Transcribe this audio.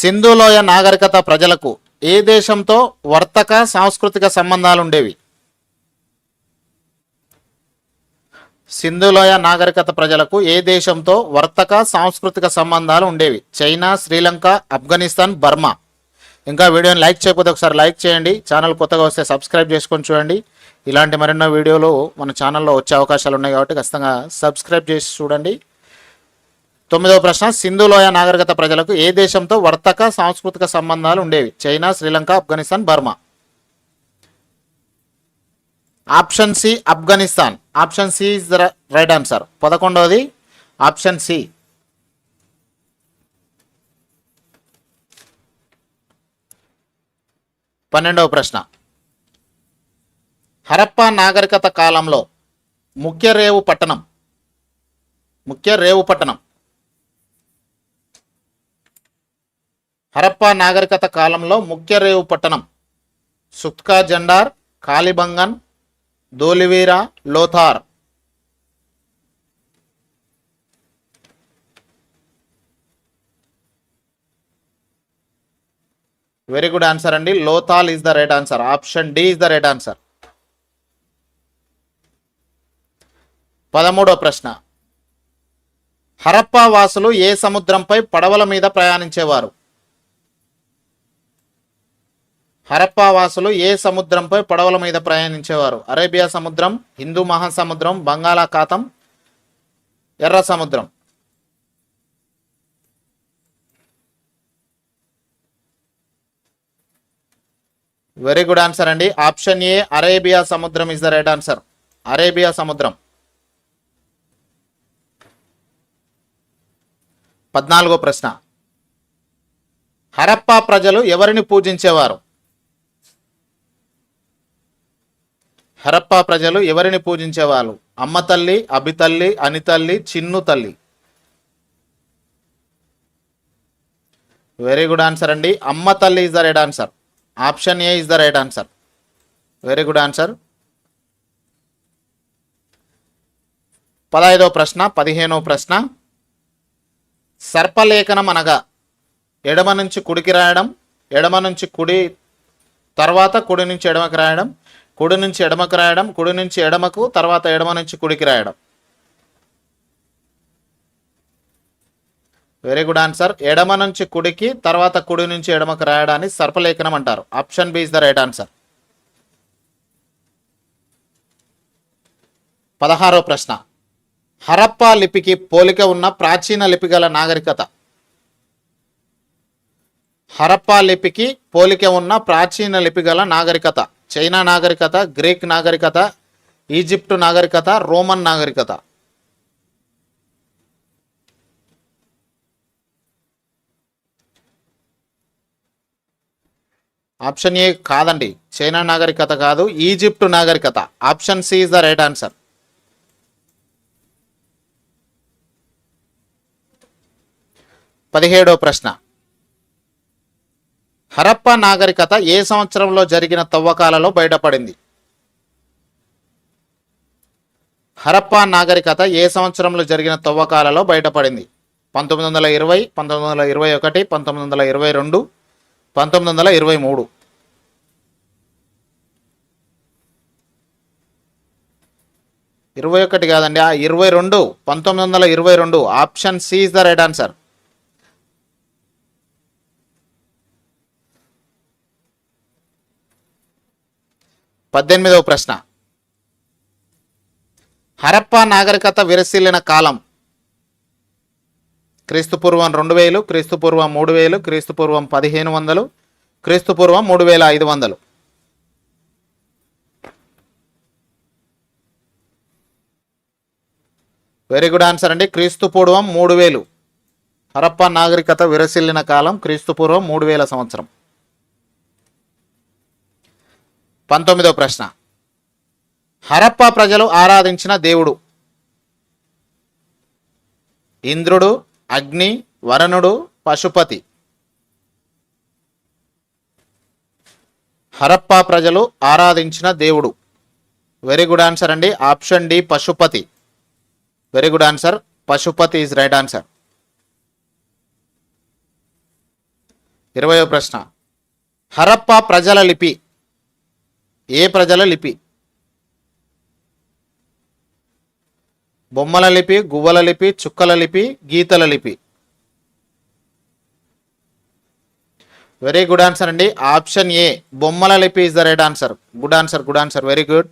సింధులోయ నాగరికత ప్రజలకు ఏ దేశంతో వర్తక సాంస్కృతిక సంబంధాలు ఉండేవి సింధులోయ నాగరికత ప్రజలకు ఏ దేశంతో వర్తక సాంస్కృతిక సంబంధాలు ఉండేవి చైనా శ్రీలంక ఆఫ్ఘనిస్తాన్ బర్మా. ఇంకా వీడియోని లైక్ చేయకపోతే ఒకసారి లైక్ చేయండి. ఛానల్ కొత్తగా వస్తే సబ్స్క్రైబ్ చేసుకొని చూడండి. ఇలాంటి మరెన్నో వీడియోలు మన ఛానల్లో వచ్చే అవకాశాలు ఉన్నాయి కాబట్టి ఖచ్చితంగా సబ్స్క్రైబ్ చేసి చూడండి. తొమ్మిదవ ప్రశ్న సింధులోయ నాగరికత ప్రజలకు ఏ దేశంతో వర్తక సాంస్కృతిక సంబంధాలు ఉండేవి? China Sri Lanka Afghanistan Burma. Option C Afghanistan. Option C is the right answer. పదకొండవది option C. పన్నెండవ ప్రశ్న. హరప్పా నాగరికత కాలంలో ముఖ్య రేవు పట్టణం ముఖ్య రేవు పట్టణం హరప్పా నాగరికత కాలంలో ముఖ్య రేవు పట్టణం. సుత్కా జండార్ Kalibangan Dholavira Lothal. Very good answer అండి. Lothal is the right answer option D is the right answer పదమూడో ప్రశ్న. హరప్పా వాసులు ఏ సముద్రంపై పడవల మీద ప్రయాణించేవారు? హరప్పా వాసులు ఏ సముద్రంపై పడవల మీద ప్రయాణించేవారు? అరేబియా సముద్రం హిందూ మహాసముద్రం బంగాళాఖాతం ఎర్ర సముద్రం. వెరీ గుడ్ ఆన్సర్ అండి. ఆప్షన్ ఏ అరేబియా సముద్రం is the right answer Arabia సముద్రం. పద్నాలుగో ప్రశ్న. హరప్పా ప్రజలు ఎవరిని పూజించేవారు? హరప్పా ప్రజలు ఎవరిని పూజించేవారు అమ్మ తల్లి అభితల్లి అనితల్లి చిన్ను తల్లి. వెరీ గుడ్ ఆన్సర్ అండి. అమ్మ తల్లి is the right answer option A is the right answer very good answer పదహైదో ప్రశ్న పదిహేనో ప్రశ్న. సర్పలేఖనం అనగా ఎడమ నుంచి కుడికి రాయడం ఎడమ నుంచి కుడి తర్వాత కుడి నుంచి ఎడమకి రాయడం కుడి నుంచి ఎడమకు రాయడం కుడి నుంచి ఎడమకు తర్వాత ఎడమ నుంచి కుడికి రాయడం. వెరీ గుడ్ ఆన్సర్ ఎడమ నుంచి కుడికి తర్వాత కుడి నుంచి ఎడమకు రాయడాన్ని సర్పలేఖనం అంటారు. Option B is the right answer పదహారో ప్రశ్న. హరప్పా లిపికి పోలిక ఉన్న ప్రాచీన లిపి గల నాగరికత. హరప్పా లిపికి పోలిక ఉన్న ప్రాచీన లిపి గల నాగరికత. చైనా నాగరికత గ్రీక్ నాగరికత ఈజిప్టు నాగరికత రోమన్ నాగరికత. ఆప్షన్ ఏ కాదండి. చైనా నాగరికత కాదు ఈజిప్టు నాగరికత. Option C is the right answer. పదిహేడో ప్రశ్న. హరప్ప నాగరికత ఏ సంవత్సరంలో జరిగిన తవ్వకాలలో బయటపడింది? హరప్పా నాగరికత ఏ సంవత్సరంలో జరిగిన తవ్వకాలలో బయటపడింది? పంతొమ్మిది వందల ఇరవై పంతొమ్మిది వందల ఇరవై ఒకటి పంతొమ్మిది వందల ఇరవై రెండు పంతొమ్మిది వందల ఇరవై మూడు. ఇరవై ఒకటి కాదండి ఆ ఇరవై రెండు పంతొమ్మిది వందల ఇరవై రెండు option C is the right answer పద్దెనిమిదవ ప్రశ్న. హరప్పా నాగరికత విరసిల్లిన కాలం. క్రీస్తుపూర్వం రెండు వేలు క్రీస్తుపూర్వం మూడు వేలు క్రీస్తుపూర్వం పదిహేను వందలు క్రీస్తుపూర్వం మూడు వేల ఐదు వందలు. వెరీ గుడ్ ఆన్సర్ అండి. క్రీస్తుపూర్వం మూడు వేలు. హరప్పా నాగరికత విరసిల్లిన కాలం క్రీస్తుపూర్వం మూడు వేల సంవత్సరం. పంతొమ్మిదవ ప్రశ్న. హరప్ప ప్రజలు ఆరాధించిన దేవుడు. ఇంద్రుడు అగ్ని వరుణుడు పశుపతి. హరప్ప ప్రజలు ఆరాధించిన దేవుడు. వెరీ గుడ్ ఆన్సర్ అండి. Option D Pashupati. Very good answer Pashupati is right answer ఇరవయో ప్రశ్న. హరప్ప ప్రజల లిపి. ఏ ప్రజల లిపి? బొమ్మల లిపి గువ్వల లిపి చుక్కల లిపి గీతల లిపి. వెరీ గుడ్ ఆన్సర్ అండి. ఆప్షన్ ఏ బొమ్మల లిపి is the right answer good answer good answer very good